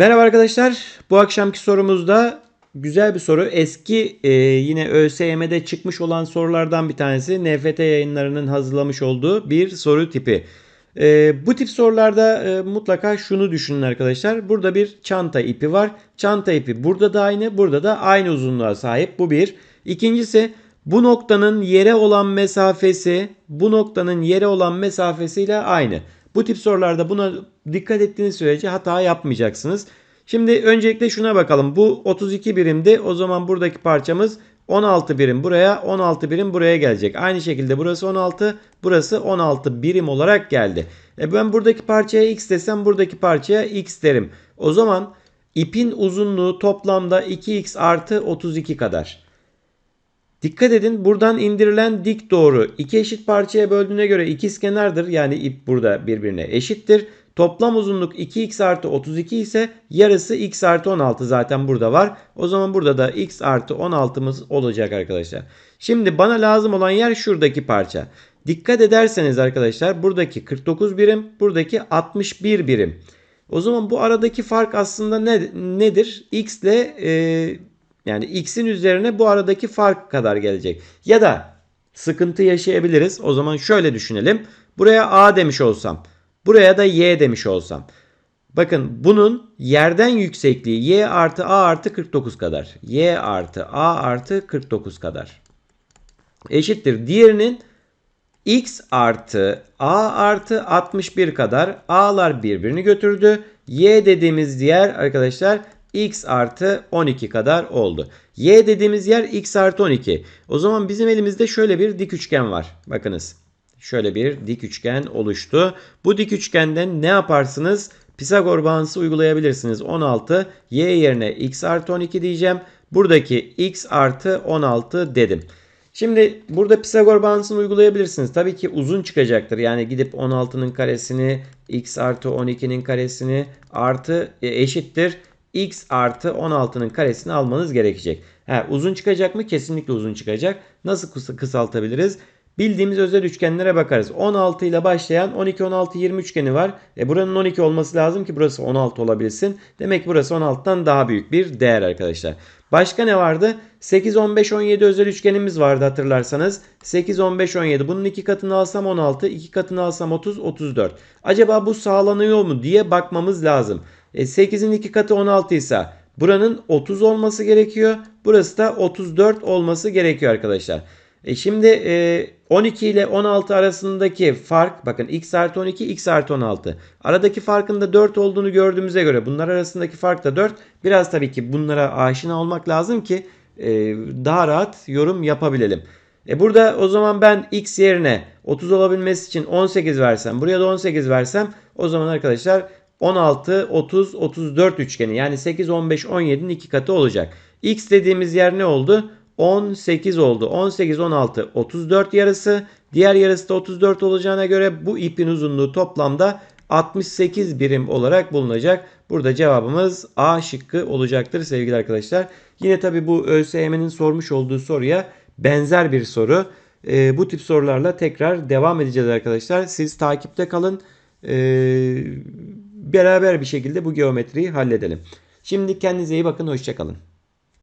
Merhaba arkadaşlar. Bu akşamki sorumuzda güzel bir soru. Eski e, yine ÖSYM'de çıkmış olan sorulardan bir tanesi. NFT yayınlarının hazırlamış olduğu bir soru tipi. E, bu tip sorularda e, mutlaka şunu düşünün arkadaşlar. Burada bir çanta ipi var. Çanta ipi burada da aynı, burada da aynı uzunluğa sahip. Bu bir. İkincisi bu noktanın yere olan mesafesi bu noktanın yere olan mesafesiyle aynı. Bu tip sorularda buna dikkat ettiğiniz sürece hata yapmayacaksınız. Şimdi öncelikle şuna bakalım. Bu 32 birimdi. O zaman buradaki parçamız 16 birim buraya, 16 birim buraya gelecek. Aynı şekilde burası 16, burası 16 birim olarak geldi. E ben buradaki parçaya x desem buradaki parçaya x derim. O zaman ipin uzunluğu toplamda 2x artı 32 kadar. Dikkat edin buradan indirilen dik doğru iki eşit parçaya böldüğüne göre ikizkenardır. Yani ip burada birbirine eşittir. Toplam uzunluk 2x artı 32 ise yarısı x artı 16 zaten burada var. O zaman burada da x artı 16'mız olacak arkadaşlar. Şimdi bana lazım olan yer şuradaki parça. Dikkat ederseniz arkadaşlar buradaki 49 birim buradaki 61 birim. O zaman bu aradaki fark aslında ne, nedir? X ile e, yani x'in üzerine bu aradaki fark kadar gelecek. Ya da sıkıntı yaşayabiliriz. O zaman şöyle düşünelim. Buraya a demiş olsam. Buraya da y demiş olsam. Bakın bunun yerden yüksekliği y artı a artı 49 kadar. y artı a artı 49 kadar. Eşittir. Diğerinin x artı a artı 61 kadar. a'lar birbirini götürdü. y dediğimiz diğer arkadaşlar x artı 12 kadar oldu. Y dediğimiz yer x artı 12. O zaman bizim elimizde şöyle bir dik üçgen var. Bakınız. Şöyle bir dik üçgen oluştu. Bu dik üçgenden ne yaparsınız? Pisagor bağıntısı uygulayabilirsiniz. 16 y yerine x artı 12 diyeceğim. Buradaki x artı 16 dedim. Şimdi burada Pisagor bağıntısını uygulayabilirsiniz. Tabii ki uzun çıkacaktır. Yani gidip 16'nın karesini x artı 12'nin karesini artı e, eşittir x artı 16'nın karesini almanız gerekecek. Ha, uzun çıkacak mı? Kesinlikle uzun çıkacak. Nasıl kısaltabiliriz? Bildiğimiz özel üçgenlere bakarız. 16 ile başlayan 12, 16, 20 üçgeni var. E buranın 12 olması lazım ki burası 16 olabilsin. Demek burası 16'dan daha büyük bir değer arkadaşlar. Başka ne vardı? 8, 15, 17 özel üçgenimiz vardı hatırlarsanız. 8, 15, 17. Bunun iki katını alsam 16, iki katını alsam 30, 34. Acaba bu sağlanıyor mu diye bakmamız lazım. E 8'in 2 katı 16 ise buranın 30 olması gerekiyor. Burası da 34 olması gerekiyor arkadaşlar. E şimdi e, 12 ile 16 arasındaki fark bakın x artı 12 x artı 16. Aradaki farkın da 4 olduğunu gördüğümüze göre bunlar arasındaki fark da 4. Biraz tabii ki bunlara aşina olmak lazım ki e, daha rahat yorum yapabilelim. E burada o zaman ben x yerine 30 olabilmesi için 18 versem buraya da 18 versem o zaman arkadaşlar 16, 30, 34 üçgeni yani 8, 15, 17'nin iki katı olacak. X dediğimiz yer ne oldu? 18 oldu. 18, 16, 34 yarısı. Diğer yarısı da 34 olacağına göre bu ipin uzunluğu toplamda 68 birim olarak bulunacak. Burada cevabımız A şıkkı olacaktır sevgili arkadaşlar. Yine tabi bu ÖSYM'nin sormuş olduğu soruya benzer bir soru. E, bu tip sorularla tekrar devam edeceğiz arkadaşlar. Siz takipte kalın. E, beraber bir şekilde bu geometriyi halledelim. Şimdi kendinize iyi bakın. Hoşçakalın.